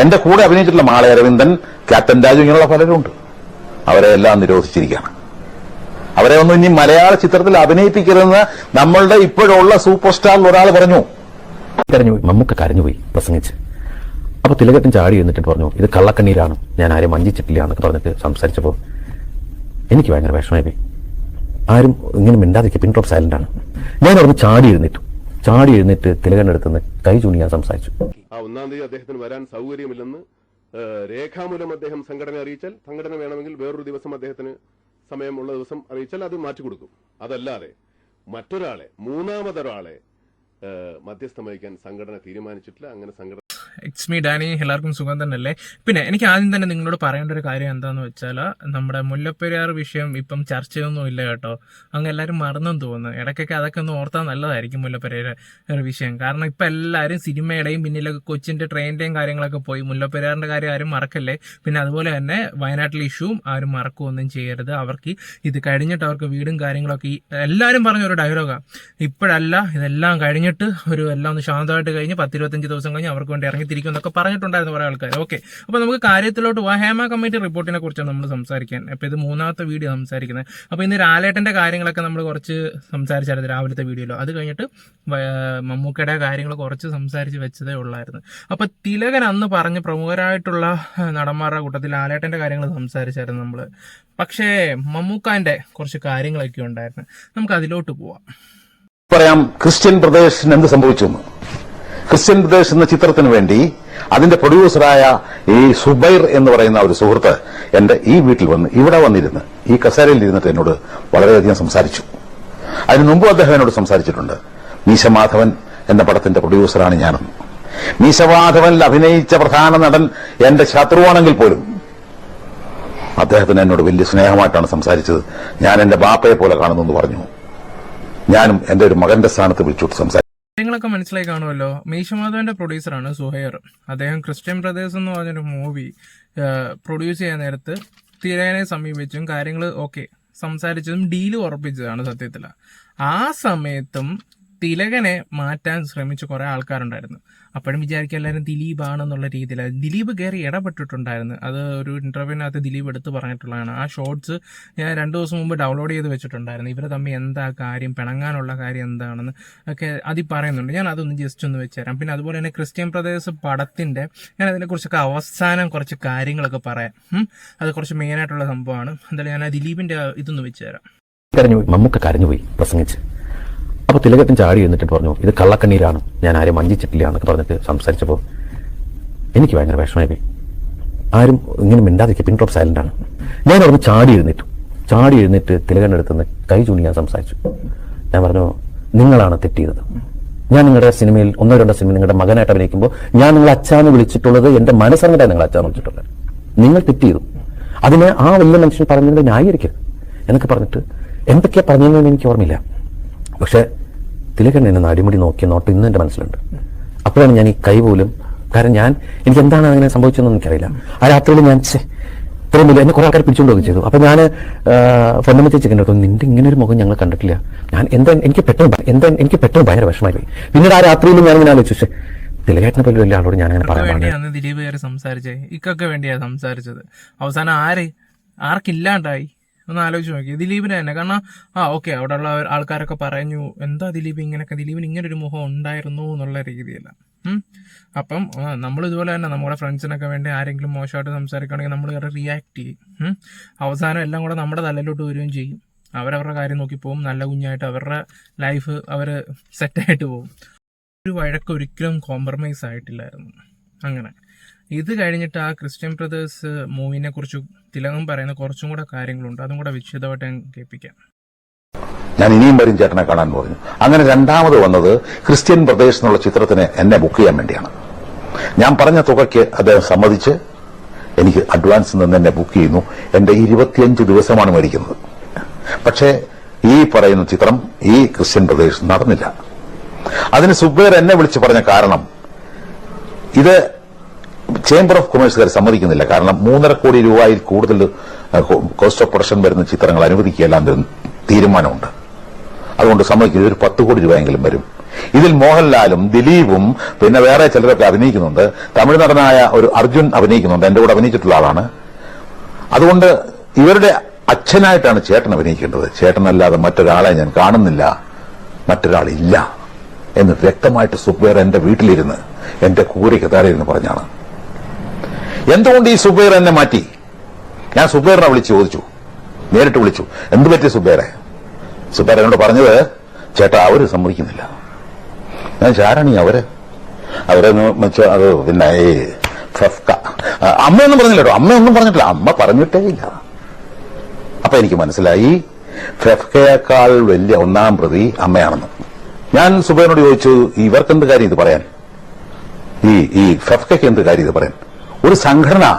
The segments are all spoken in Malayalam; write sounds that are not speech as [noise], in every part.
എന്റെ കൂടെ അഭിനയിച്ചിട്ടുള്ള മാള അരവിന്ദൻ ക്യാപ്റ്റൻ രാജു ഇങ്ങനെയുള്ള പലരും ഉണ്ട്. അവരെ എല്ലാം നിരോധിച്ചിരിക്കുകയാണ്. അവരെ ഒന്നും ഇനി മലയാള ചിത്രത്തിൽ അഭിനയിപ്പിക്കരുതെന്ന് നമ്മളുടെ ഇപ്പോഴുള്ള സൂപ്പർ സ്റ്റാറിൽ ഒരാൾ പറഞ്ഞു. കരഞ്ഞുപോയി. മമ്മൂക്ക കരഞ്ഞുപോയി പ്രസംഗിച്ച്. അപ്പൊ തിലകട്ടൻ ചാടി എന്നിട്ട് പറഞ്ഞു ഇത് കള്ളക്കണ്ണീരാണ്. ഞാൻ ആരെയും വഞ്ചിച്ചിട്ടില്ല എന്നൊക്കെ പറഞ്ഞിട്ട് സംസാരിച്ചപ്പോൾ എനിക്ക് ഭയങ്കര വിഷമമായി ആരും ഇങ്ങനെ മിണ്ടാതിരിക്കുക പിൻ ഡ്രോപ്പ് സൈലന്റ് ആണ്. ഞാൻ അവിടെ ചാടി എഴുന്നേറ്റു ചാടി എഴുന്നേറ്റ് തിലകന്റെ അടുത്ത് നിന്ന് കൈ ചൂണ്ടി ഞാൻ സംസാരിച്ചു. ആ ഒന്നാം തീയതി അദ്ദേഹത്തിന് വരാൻ സൗകര്യമില്ലെന്ന് രേഖാമൂലം അദ്ദേഹം സംഘടന അറിയിച്ചാൽ സംഘടന വേണമെങ്കിൽ വേറൊരു ദിവസം അദ്ദേഹത്തിന് സമയമുള്ള ദിവസം അറിയിച്ചാൽ അത് മാറ്റി കൊടുക്കും. അതല്ലാതെ മറ്റൊരാളെ മൂന്നാമതൊരാളെ മധ്യസ്ഥം വഹിക്കാൻ സംഘടന തീരുമാനിച്ചിട്ടില്ല. അങ്ങനെ സംഘടന ഇറ്റ്സ് മീ ഡാനി. എല്ലാവർക്കും സുഖം തന്നെയല്ലേ? പിന്നെ എനിക്ക് ആദ്യം തന്നെ നിങ്ങളോട് പറയേണ്ട ഒരു കാര്യം എന്താന്ന് വെച്ചാൽ നമ്മുടെ മുല്ലപ്പെരിയാർ വിഷയം ഇപ്പം ചർച്ചയൊന്നും ഇല്ല കേട്ടോ. അങ്ങ് എല്ലാവരും മറന്നെന്ന് തോന്നുന്നു. ഇടയ്ക്കൊക്കെ അതൊക്കെ ഒന്ന് ഓർത്താൽ നല്ലതായിരിക്കും മുല്ലപ്പെരിയാർ വിഷയം. കാരണം ഇപ്പം എല്ലാവരും സിനിമയുടെയും പിന്നിലൊക്കെ കൊച്ചിന്റെ ട്രെയിനിന്റെയും കാര്യങ്ങളൊക്കെ പോയി മുല്ലപ്പെരിയാറിന്റെ കാര്യം ആരും മറക്കല്ലേ? പിന്നെ അതുപോലെ തന്നെ വയനാട്ടിലെ ഇഷ്യൂവും ആരും മറക്കുകയൊന്നും ചെയ്യരുത്. അവർക്ക് ഇത് കഴിഞ്ഞിട്ട് അവർക്ക് വീടും കാര്യങ്ങളൊക്കെ എല്ലാവരും പറഞ്ഞ ഒരു ഡയലോഗാണ് ഇപ്പോഴല്ല ഇതെല്ലാം കഴിഞ്ഞിട്ട് ഒരു എല്ലാം ഒന്ന് ശാന്തമായിട്ട് കഴിഞ്ഞ് പത്തിരുപത്തഞ്ച് ദിവസം കഴിഞ്ഞ് അവർക്ക് വേണ്ടി ഇറങ്ങിത്തിരിക്കും എന്നൊക്കെ പറഞ്ഞിട്ടുണ്ടായിരുന്നു കുറേ ആൾക്കാർ ഓക്കെ അപ്പോൾ നമുക്ക് കാര്യത്തിലോട്ട് പോവാം. ഹേമ കമ്മിറ്റി റിപ്പോർട്ടിനെ കുറിച്ചാണ് നമ്മൾ സംസാരിക്കാൻ. അപ്പോൾ ഇത് മൂന്നാമത്തെ വീഡിയോ സംസാരിക്കുന്നത്. അപ്പോൾ ഇന്ന് രാലേട്ടന്റെ കാര്യങ്ങളൊക്കെ നമ്മൾ കുറച്ച് സംസാരിച്ചായിരുന്നു രാവിലത്തെ വീഡിയോയിലോ അത് കഴിഞ്ഞിട്ട് മമ്മൂക്കയുടെ കാര്യങ്ങൾ കുറച്ച് സംസാരിച്ച് വെച്ചതേ ഉള്ളായിരുന്നു. അപ്പോൾ തിലകൻ അന്ന് പറഞ്ഞ് പ്രമുഖരായിട്ടുള്ള നടന്മാരുടെ കൂട്ടത്തിൽ ലാലേട്ടന്റെ കാര്യങ്ങൾ സംസാരിച്ചായിരുന്നു നമ്മൾ പക്ഷേ മമ്മൂക്കാന്റെ കുറച്ച് കാര്യങ്ങളൊക്കെ ഉണ്ടായിരുന്നു. നമുക്ക് അതിലോട്ട് പോവാം. പറയാം ക്രിസ്ത്യൻ പ്രദേശിന് എന്ത് സംഭവിച്ചു ക്രിസ്ത്യൻ പ്രദേശ് എന്ന ചിത്രത്തിന് വേണ്ടി അതിന്റെ പ്രൊഡ്യൂസറായ ഈ സുബൈർ എന്ന് പറയുന്ന ഒരു സുഹൃത്ത് എന്റെ ഈ വീട്ടിൽ വന്ന് ഇവിടെ വന്നിരുന്ന് ഈ കസേരയിൽ ഇരുന്നിട്ട് എന്നോട് വളരെയധികം സംസാരിച്ചു. അതിനു മുമ്പ് അദ്ദേഹം എന്നോട് സംസാരിച്ചിട്ടുണ്ട്. മീശമാധവൻ എന്ന പടത്തിന്റെ പ്രൊഡ്യൂസറാണ് ഞാനെന്ന് മീശമാധവനിൽ അഭിനയിച്ച പ്രധാന നടൻ എന്റെ ശത്രുവാണെങ്കിൽ പോലും അദ്ദേഹത്തിന് എന്നോട് വലിയ സ്നേഹമായിട്ടാണ് സംസാരിച്ചത്. ഞാൻ എന്റെ ബാപ്പയെ പോലെ കാണുന്നു എന്ന് പറഞ്ഞു. ഞാനും എന്റെ ഒരു മകന്റെ സ്ഥാനത്ത് വിളിച്ചോട്ട് സംസാരിച്ചു. കാര്യങ്ങളൊക്കെ മനസ്സിലായി കാണുമല്ലോ. മീശമാധവന്റെ പ്രൊഡ്യൂസറാണ് സുഹൈർ. അദ്ദേഹം ക്രിസ്ത്യൻ ബ്രദേഴ്സ് എന്ന് പറഞ്ഞൊരു മൂവി പ്രൊഡ്യൂസ് ചെയ്യാൻ നേരത്ത് തിരയനെ സമീപിച്ചും കാര്യങ്ങൾ ഓക്കെ സംസാരിച്ചതും ഡീൽ ഉറപ്പിച്ചതാണ് സത്യത്തിൽ ആ സമയത്തും തിലകനെ മാറ്റാൻ ശ്രമിച്ച കുറെ ആൾക്കാരുണ്ടായിരുന്നു. അപ്പോഴും വിചാരിക്കുക എല്ലാവരും ദിലീപ് ആണെന്നുള്ള രീതിയിൽ. ദിലീപ് കയറി ഇടപെട്ടിട്ടുണ്ടായിരുന്നു. അത് ഒരു ഇന്റർവ്യൂവിനകത്ത് ദിലീപ് എടുത്ത് പറഞ്ഞിട്ടുള്ളതാണ്. ആ ഷോർട്സ് ഞാൻ രണ്ട് ദിവസം മുമ്പ് ഡൗൺലോഡ് ചെയ്ത് വെച്ചിട്ടുണ്ടായിരുന്നു. ഇവരെ തമ്മിൽ എന്താ കാര്യം പിണങ്ങാനുള്ള കാര്യം എന്താണെന്ന് ഒക്കെ അതിൽ പറയുന്നുണ്ട്. ഞാൻ അതൊന്ന് ജസ്റ്റ് ഒന്ന് വെച്ചുതരാം പിന്നെ അതുപോലെ തന്നെ ക്രിസ്ത്യൻ പ്രദേശ് പടത്തിന്റെ ഞാൻ അതിനെക്കുറിച്ചൊക്കെ അവസാനം കുറച്ച് കാര്യങ്ങളൊക്കെ പറയാം. അത് കുറച്ച് മെയിനായിട്ടുള്ള സംഭവമാണ്. എന്തായാലും ഞാൻ ആ ഇതൊന്ന് വെച്ചുതരാം കരഞ്ഞുപോയി. മമ്മൂക്ക കരഞ്ഞുപോയി. പ്രസംഗിച്ച്. അപ്പൊ തിലകത്തൻ ചാടി എന്നിട്ട് പറഞ്ഞു ഇത് കള്ളക്കണ്ണീരാണ്. ഞാൻ ആരും വഞ്ചിച്ചിട്ടില്ല എന്നൊക്കെ പറഞ്ഞിട്ട് സംസാരിച്ചപ്പോൾ എനിക്ക് ഭയങ്കര വിഷമമായി ആരും ഇങ്ങനെ മിണ്ടാതിരിക്കുക പിൻ ഡ്രോപ്പ് സൈലന്റ് ആണ്. ഞാൻ അവിടെ ചാടി എഴുന്നേറ്റു. ചാടി എഴുന്നേറ്റ് തിലകന്റെ അടുത്ത് നിന്ന് കൈ ചൂണ്ടി ഞാൻ സംസാരിച്ചു. ഞാൻ പറഞ്ഞു നിങ്ങളാണ് തെറ്റിയത് ഞാൻ നിങ്ങളുടെ സിനിമയിൽ ഒന്നോ രണ്ടോ സിനിമ നിങ്ങളുടെ മകനായിട്ട് അഭിനയിക്കുമ്പോൾ ഞാൻ നിങ്ങളെ അച്ഛാന്ന് വിളിച്ചിട്ടുള്ളത് എന്റെ മനസ്സറിഞ്ഞിട്ടാണ് നിങ്ങൾ അച്ഛാന്ന് വിളിച്ചിട്ടുള്ളത്. നിങ്ങൾ തെറ്റ് ചെയ്തു അതിനെ ആ വലിയ മനുഷ്യൻ പറഞ്ഞതിന്റെ ന്യായീകരിക്കരുത്. എന്നൊക്കെ പറഞ്ഞിട്ട് എന്തൊക്കെയാ പറഞ്ഞതെന്ന് എനിക്ക് ഓർമ്മയില്ല. പക്ഷെ തിലകൻ എന്നെ അടിമുടി നോക്കിയ നോട്ട് ഇന്നും എന്റെ മനസ്സിലുണ്ട്. അപ്പോഴാണ് ഞാൻ ഈ കൈ പോലും കാരണം ഞാൻ എനിക്ക് എന്താണ് അങ്ങനെ സംഭവിച്ചതെന്ന് എനിക്കറിയില്ല. ആ രാത്രിയിൽ ഞാൻ ഇത്രയും വലിയ എന്നെ കുറെ ആൾക്കാർ പിടിച്ചുകൊണ്ടൊക്കെ ചെയ്തു. അപ്പൊ ഞാൻ പൊന്നമ്മ ചേച്ചിക്കന്റെ അടുത്ത് നിന്റെ ഇങ്ങനെ ഒരു മുഖം ഞങ്ങൾ കണ്ടിട്ടില്ല. ഞാൻ എന്താ എനിക്ക് പെട്ടെന്ന് എന്താ എനിക്ക് പെട്ടെന്ന് ഭയങ്കര വിഷമമായി പോയി. പിന്നീട് ആ രാത്രിയിൽ ഞാൻ ഇങ്ങനെ ആലോചിച്ചു. "ശ്ശെ, തിലകേട്ടനെ പോലും വലിയ ആളോട് ഞാൻ അങ്ങനെ പറയാൻ വേണ്ടിയാണ് ദിലീപ് സംസാരിച്ചേ? ഇക്കൊക്കെ വേണ്ടിയാ സംസാരിച്ചത്? അവസാനം ആര്? ആർക്കില്ലാണ്ടായി? ഒന്ന് ആലോചിച്ച് നോക്കി. ദിലീപിനെ തന്നെ. കാരണം ആ ഓക്കെ അവിടെയുള്ള ആൾക്കാരൊക്കെ പറഞ്ഞു എന്താ ദിലീപ് ഇങ്ങനെയൊക്കെ ദിലീപിന് ഒരു മുഖം ഉണ്ടായിരുന്നു എന്നുള്ള രീതിയില്ല അപ്പം നമ്മൾ ഇതുപോലെ തന്നെ നമ്മുടെ ഫ്രണ്ട്സിനൊക്കെ വേണ്ടി ആരെങ്കിലും മോശമായിട്ട് സംസാരിക്കുകയാണെങ്കിൽ നമ്മൾ വേറെ റിയാക്ട് ചെയ്യും. അവസാനം എല്ലാം കൂടെ നമ്മുടെ തലയിലോട്ട് വരികയും ചെയ്യും. അവരവരുടെ കാര്യം നോക്കി പോകും. നല്ല കുഞ്ഞായിട്ട് അവരുടെ ലൈഫ് അവർ സെറ്റായിട്ട് പോകും. ഒരു വഴക്ക് ഒരിക്കലും കോംപ്രമൈസ് ആയിട്ടില്ലായിരുന്നു. അങ്ങനെ. ഇത് കഴിഞ്ഞിട്ട് ആ ക്രിസ്ത്യൻ ബ്രദേഴ്സ് മൂവിനെ കുറിച്ച് തിലകം പറയുന്ന കുറച്ചും കൂടെ കാര്യങ്ങളുണ്ട്. അതും കൂടെ വിശദമായിട്ട് ഞാൻ കേൾപ്പിക്കാം. ഞാൻ ഇനിയും വരും ചേട്ടനെ കാണാൻ പറഞ്ഞു. അങ്ങനെ രണ്ടാമത് വന്നത് ക്രിസ്ത്യൻ പ്രദേശ് എന്നുള്ള ചിത്രത്തിന് എന്നെ ബുക്ക് ചെയ്യാൻ വേണ്ടിയാണ്. ഞാൻ പറഞ്ഞ തുകയ്ക്ക് അദ്ദേഹം സമ്മതിച്ച് എനിക്ക് അഡ്വാൻസ് നിന്ന് എന്നെ ബുക്ക് ചെയ്യുന്നു. എന്റെ ഇരുപത്തിയഞ്ച് ദിവസമാണ് മേടിക്കുന്നത്. പക്ഷേ ഈ പറയുന്ന ചിത്രം ഈ ക്രിസ്ത്യൻ പ്രദേശ് നടന്നില്ല. അതിന് സുബേർ എന്നെ വിളിച്ച് പറഞ്ഞ കാരണം ഇത് ചേംബർ ഓഫ് കൊമേഴ്സുകാർ സമ്മതിക്കുന്നില്ല. കാരണം മൂന്നര കോടി രൂപയിൽ കൂടുതൽ കോസ്റ്റ് ഓഫ് പ്രൊഡക്ഷൻ വരുന്ന ചിത്രങ്ങൾ അനുവദിക്കുകയെല്ലാം തീരുമാനമുണ്ട്. അതുകൊണ്ട് സമ്മതിക്കില്ല. ഒരു പത്ത് കോടി രൂപയെങ്കിലും വരും. ഇതിൽ മോഹൻലാലും ദിലീപും പിന്നെ വേറെ ചിലരൊക്കെ അഭിനയിക്കുന്നുണ്ട്. തമിഴ് നടനായ ഒരു അർജുൻ അഭിനയിക്കുന്നുണ്ട്. എന്റെ കൂടെ അഭിനയിച്ചിട്ടുള്ള ആളാണ്. അതുകൊണ്ട് ഇവരുടെ അച്ഛനായിട്ടാണ് ചേട്ടൻ അഭിനയിക്കേണ്ടത്. ചേട്ടനല്ലാതെ മറ്റൊരാളെ ഞാൻ കാണുന്നില്ല. മറ്റൊരാളില്ല എന്ന് വ്യക്തമായിട്ട് സുബേർ എന്റെ വീട്ടിലിരുന്ന് എന്റെ കൂരയ്ക്ക് താഴെ ഇരുന്ന് പറഞ്ഞാണ്. എന്തുകൊണ്ട് ഈ സുബേർ എന്നെ മാറ്റി? ഞാൻ സുബേറിനെ വിളിച്ച് ചോദിച്ചു. നേരിട്ട് വിളിച്ചു. എന്ത് പറ്റി സുബേറെ? സുബേർ എന്നോട് പറഞ്ഞത് ചേട്ടാ അവർ സമ്മതിക്കുന്നില്ല. ഞാൻ ചാരണി അവർ? അവരെന്ന് വെച്ചാൽ അത് പിന്നെ ഈ ഫെഫ്ക. അമ്മയൊന്നും പറഞ്ഞില്ല അമ്മയൊന്നും പറഞ്ഞിട്ടില്ല. അമ്മ പറഞ്ഞിട്ടേ ഇല്ല. അപ്പൊ എനിക്ക് മനസ്സിലായി ഫെഫ്കയേക്കാൾ വലിയ ഒന്നാം പ്രതി അമ്മയാണെന്ന്. ഞാൻ സുബൈനോട് ചോദിച്ചു ഇവർക്ക് എന്ത് കാര്യം ഇത് പറയാൻ? ഈ ഈ ഫെഫ്കയ്ക്ക് എന്ത് കാര്യം ഇത് പറയാൻ? ഒരു സംഘടന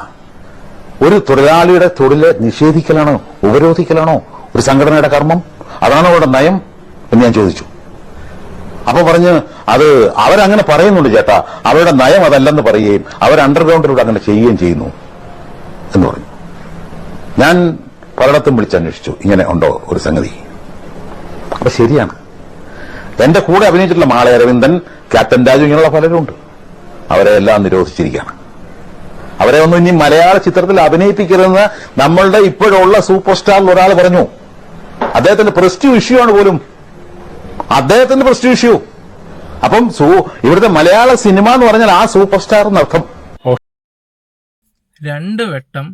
ഒരു തൊഴിലാളിയുടെ തൊഴിൽ നിഷേധിക്കലാണോ ഉപരോധിക്കലാണോ ഒരു സംഘടനയുടെ കർമ്മം? അതാണോ അവിടെ നയം എന്ന് ഞാൻ ചോദിച്ചു. അപ്പൊ പറഞ്ഞ് അത് അവരങ്ങനെ പറയുന്നുണ്ട് ചേട്ടാ അവരുടെ നയം അതല്ലെന്ന് പറയുകയും അവർ അണ്ടർഗ്രൗണ്ടിലൂടെ അങ്ങനെ ചെയ്യുകയും ചെയ്യുന്നു എന്ന് പറഞ്ഞു. ഞാൻ പലയിടത്തും വിളിച്ചന്വേഷിച്ചു ഇങ്ങനെ ഉണ്ടോ ഒരു സംഗതി. അപ്പൊ ശരിയാണ്. എന്റെ കൂടെ അഭിനയിച്ചിട്ടുള്ള മാളയരവിന്ദൻ ക്യാപ്റ്റൻ രാജു ഇങ്ങനെയുള്ള പലരും ഉണ്ട് അവരെ എല്ലാം നിരോധിച്ചിരിക്കുകയാണ്. അവരെ ഒന്നും ഇനി മലയാള ചിത്രത്തിൽ അഭിനയിപ്പിക്കരുതെന്ന് നമ്മളുടെ ഇപ്പോഴുള്ള സൂപ്പർ സ്റ്റാറിൽ ഒരാൾ പറഞ്ഞു. അദ്ദേഹത്തിന്റെ പ്രസ്റ്റീവ് ഇഷ്യൂ ആണ് പോലും. അദ്ദേഹത്തിന്റെ പ്രസ്റ്റീവ് ഇഷ്യൂ അപ്പം ഇവിടുത്തെ മലയാള സിനിമ എന്ന് പറഞ്ഞാൽ ആ സൂപ്പർ സ്റ്റാർ എന്നർത്ഥം രണ്ട് വട്ടം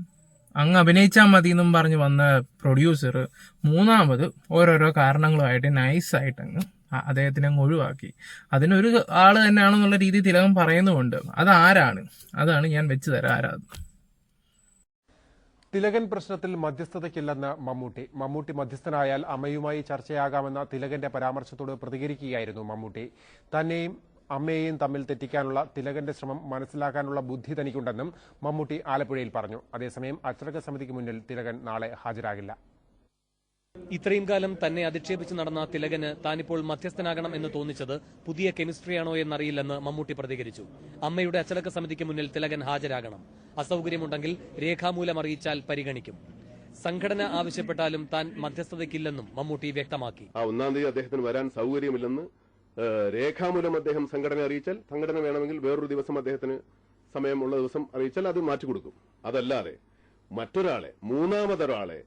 അങ്ങ് അഭിനയിച്ചാൽ മതി എന്നും പറഞ്ഞ് വന്ന പ്രൊഡ്യൂസർ മൂന്നാമത് ഓരോരോ കാരണങ്ങളുമായിട്ട് നൈസായിട്ട് അങ്ങ് അദ്ദേഹത്തിനെ അങ്ങ് ഒഴിവാക്കി. അതിനൊരു ആൾ തന്നെയാണെന്നുള്ള രീതി തിലകം പറയുന്നുമുണ്ട്. അത് ആരാണ് അതാണ് ഞാൻ വെച്ച് തരാം ആരാത് തിലകൻ പ്രശ്നത്തിൽ മധ്യസ്ഥതയ്ക്കില്ലെന്ന് മമ്മൂട്ടി. മമ്മൂട്ടി മധ്യസ്ഥനായാൽ അമ്മയുമായി ചർച്ചയാകാമെന്ന തിലകന്റെ പരാമർശത്തോട് പ്രതികരിക്കുകയായിരുന്നു മമ്മൂട്ടി. തന്നെയും അമ്മയെയും തമ്മിൽ തെറ്റിക്കാനുള്ള തിലകന്റെ ശ്രമം മനസ്സിലാക്കാനുള്ള ബുദ്ധി തനിക്കുണ്ടെന്നും മമ്മൂട്ടി ആലപ്പുഴയിൽ പറഞ്ഞു. അതേസമയം അച്ചടക്ക സമിതിക്ക് മുന്നിൽ തിലകൻ നാളെ ഹാജരാകില്ല. ഇത്രയും കാലം തന്നെ അധിക്ഷേപിച്ച് നടന്ന തിലകന് താനിപ്പോൾ മധ്യസ്ഥനാകണം എന്ന് തോന്നിച്ചത് പുതിയ കെമിസ്ട്രിയാണോ എന്നറിയില്ലെന്ന് മമ്മൂട്ടി പ്രതികരിച്ചു. അമ്മയുടെ അച്ചടക്ക സമിതിക്ക് മുന്നിൽ തിലകൻ ഹാജരാകണം. അസൌകര്യമുണ്ടെങ്കിൽ രേഖാമൂലം അറിയിച്ചാൽ പരിഗണിക്കും. സംഘടന ആവശ്യപ്പെട്ടാലും താൻ മധ്യസ്ഥതയ്ക്കില്ലെന്നും മമ്മൂട്ടി വ്യക്തമാക്കി. ആ ഒന്നാം തീയതി അദ്ദേഹത്തിന് വരാൻ സൗകര്യമില്ലെന്ന് രേഖാമൂലം അദ്ദേഹം സംഘടന അറിയിച്ചാൽ സംഘടന വേണമെങ്കിൽ വേറൊരു ദിവസം അദ്ദേഹത്തിന് സമയമുള്ള ദിവസം അറിയിച്ചാൽ അത് മാറ്റിക്കൊടുക്കും. അതല്ലാതെ മറ്റൊരാളെ മൂന്നാമതൊരാളെ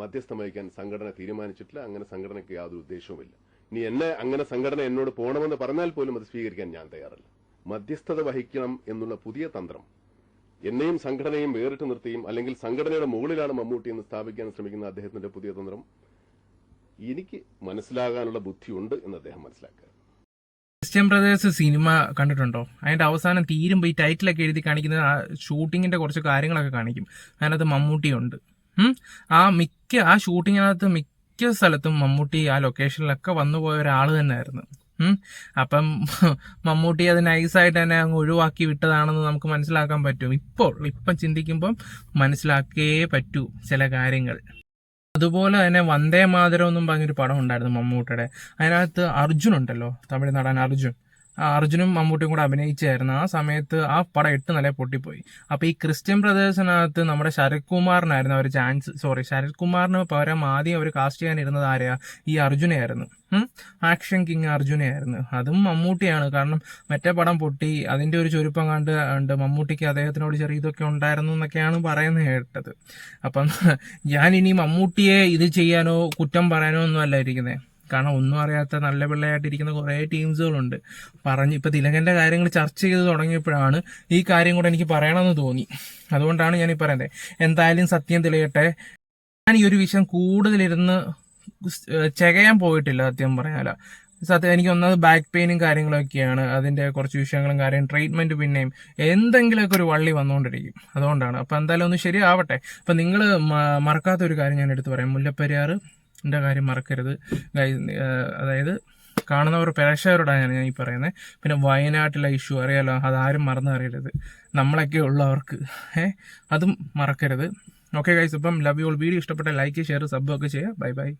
മധ്യസ്ഥം വഹിക്കാൻ സംഘടന തീരുമാനിച്ചിട്ടില്ല അങ്ങനെ സംഘടനയ്ക്ക് യാതൊരു ഉദ്ദേശവുമില്ല. ഇനി എന്നെ അങ്ങനെ സംഘടന എന്നോട് പോകണമെന്ന് പറഞ്ഞാൽ പോലും അത് സ്വീകരിക്കാൻ ഞാൻ തയ്യാറല്ല. മധ്യസ്ഥത വഹിക്കണം എന്നുള്ള പുതിയ തന്ത്രം എന്നെയും സംഘടനയും വേറിട്ട് നിർത്തിയും അല്ലെങ്കിൽ സംഘടനയുടെ മുകളിലാണ് മമ്മൂട്ടി എന്ന് സ്ഥാപിക്കാൻ ശ്രമിക്കുന്ന അദ്ദേഹത്തിന്റെ പുതിയ തന്ത്രം എനിക്ക് മനസ്സിലാകാനുള്ള ബുദ്ധിയുണ്ട് എന്ന് അദ്ദേഹം മനസ്സിലാക്കുക. ക്രിസ്ത്യൻ ബ്രദേഴ്സ് സിനിമ കണ്ടിട്ടുണ്ടോ? അതിന്റെ അവസാനം തീരുമ്പോൾ ഈ ടൈറ്റിലൊക്കെ എഴുതി കാണിക്കുന്ന ഷൂട്ടിങ്ങിന്റെ കുറച്ച് കാര്യങ്ങളൊക്കെ കാണിക്കും. അതിനകത്ത് മമ്മൂട്ടിയുണ്ട്. ആ മിക്ക ആ ഷൂട്ടിങ്ങിനകത്ത് മിക്ക സ്ഥലത്തും മമ്മൂട്ടി ആ ലൊക്കേഷനിലൊക്കെ വന്നു പോയ ഒരാൾ തന്നെയായിരുന്നു. അപ്പം [laughs] മമ്മൂട്ടി അത് നൈസായിട്ട് തന്നെ അങ്ങ് ഒഴിവാക്കി വിട്ടതാണെന്ന് നമുക്ക് മനസ്സിലാക്കാൻ പറ്റും. ഇപ്പോൾ ഇപ്പം ചിന്തിക്കുമ്പം മനസ്സിലാക്കേ പറ്റൂ ചില കാര്യങ്ങൾ. അതുപോലെ തന്നെ വന്ദേ മാതരം എന്നും പറഞ്ഞൊരു പടം ഉണ്ടായിരുന്നു മമ്മൂട്ടിയുടെ. അതിനകത്ത് അർജുൻ ഉണ്ടല്ലോ തമിഴ് നടൻ അർജുൻ. അർജുനും മമ്മൂട്ടിയും കൂടെ അഭിനയിച്ചായിരുന്നു. ആ സമയത്ത് ആ പടം എട്ട് നില പൊട്ടിപ്പോയി. അപ്പൊ ഈ ക്രിസ്ത്യൻ ബ്രദേഴ്സിനകത്ത് നമ്മുടെ ശരത് കുമാറിനായിരുന്നു അവർ ചാൻസ്. സോറി ശരത് കുമാറിന് പകരം ആദ്യം അവർ കാസ്റ്റ് ചെയ്യാനിരുന്നത് ആരെയാ ഈ അർജുനെയായിരുന്നു? Action king അർജുനെയായിരുന്നു. അതും മമ്മൂട്ടിയാണ്. കാരണം മറ്റേ പടം പൊട്ടി അതിന്റെ ഒരു ചുരുപ്പം കണ്ട് ഉണ്ട് മമ്മൂട്ടിക്ക് അദ്ദേഹത്തിനോട് ചെറിയ ഇതൊക്കെ ഉണ്ടായിരുന്നു എന്നൊക്കെയാണ് പറയുന്നത് കേട്ടത്. അപ്പം ഇനി മമ്മൂട്ടിയെ ഇത് ചെയ്യാനോ കുറ്റം പറയാനോ ഒന്നും അല്ല ഇരിക്കുന്നത് കാരണം ഒന്നും അറിയാത്ത നല്ല പിള്ളയായിട്ടിരിക്കുന്ന കുറേ ടീംസുകളുണ്ട്. പറഞ്ഞ് ഇപ്പൊ തിലകന്റെ കാര്യങ്ങൾ ചർച്ച ചെയ്ത് തുടങ്ങിയപ്പോഴാണ് ഈ കാര്യം കൂടെ എനിക്ക് പറയണമെന്ന് തോന്നി. അതുകൊണ്ടാണ് ഞാൻ ഈ പറയുന്നത്. എന്തായാലും സത്യം തെളിയട്ടെ. ഞാൻ ഈ ഒരു വിഷയം കൂടുതലിരുന്ന് ചെകയാൻ പോയിട്ടില്ല സത്യം പറഞ്ഞാല. സത്യം എനിക്ക് ഒന്നത് ബാക്ക് പെയിനും കാര്യങ്ങളൊക്കെയാണ്. അതിന്റെ കുറച്ച് വിഷയങ്ങളും കാര്യം ട്രീറ്റ്മെന്റ് പിന്നെയും എന്തെങ്കിലുമൊക്കെ ഒരു വള്ളി വന്നുകൊണ്ടിരിക്കും അതുകൊണ്ടാണ്. അപ്പോൾ എന്തായാലും ഒന്ന് ശരിയാവട്ടെ. അപ്പൊ നിങ്ങൾ മറക്കാത്ത ഒരു കാര്യം ഞാൻ എടുത്തു പറയാം. മുല്ലപ്പെരിയാർ ന്റെ കാര്യം മറക്കരുത്. അതായത് കാണുന്നവർ പ്രേക്ഷകരോടാണ് ഞാൻ ഈ പറയുന്നത് പിന്നെ വയനാട്ടിലെ ഇഷ്യൂ അറിയാലോ? അതാരും മറന്നു അറിയരുത് നമ്മളൊക്കെ ഉള്ളവർക്ക്. ഏഹ് അതും മറക്കരുത്. ഓക്കെ ഗൈസ് ഇപ്പം ലവ് യു ഓൾ വീഡിയോ ഇഷ്ടപ്പെട്ട ലൈക്ക് ഷെയർ സബ്ബൊക്കെ ചെയ്യുക. Bye bye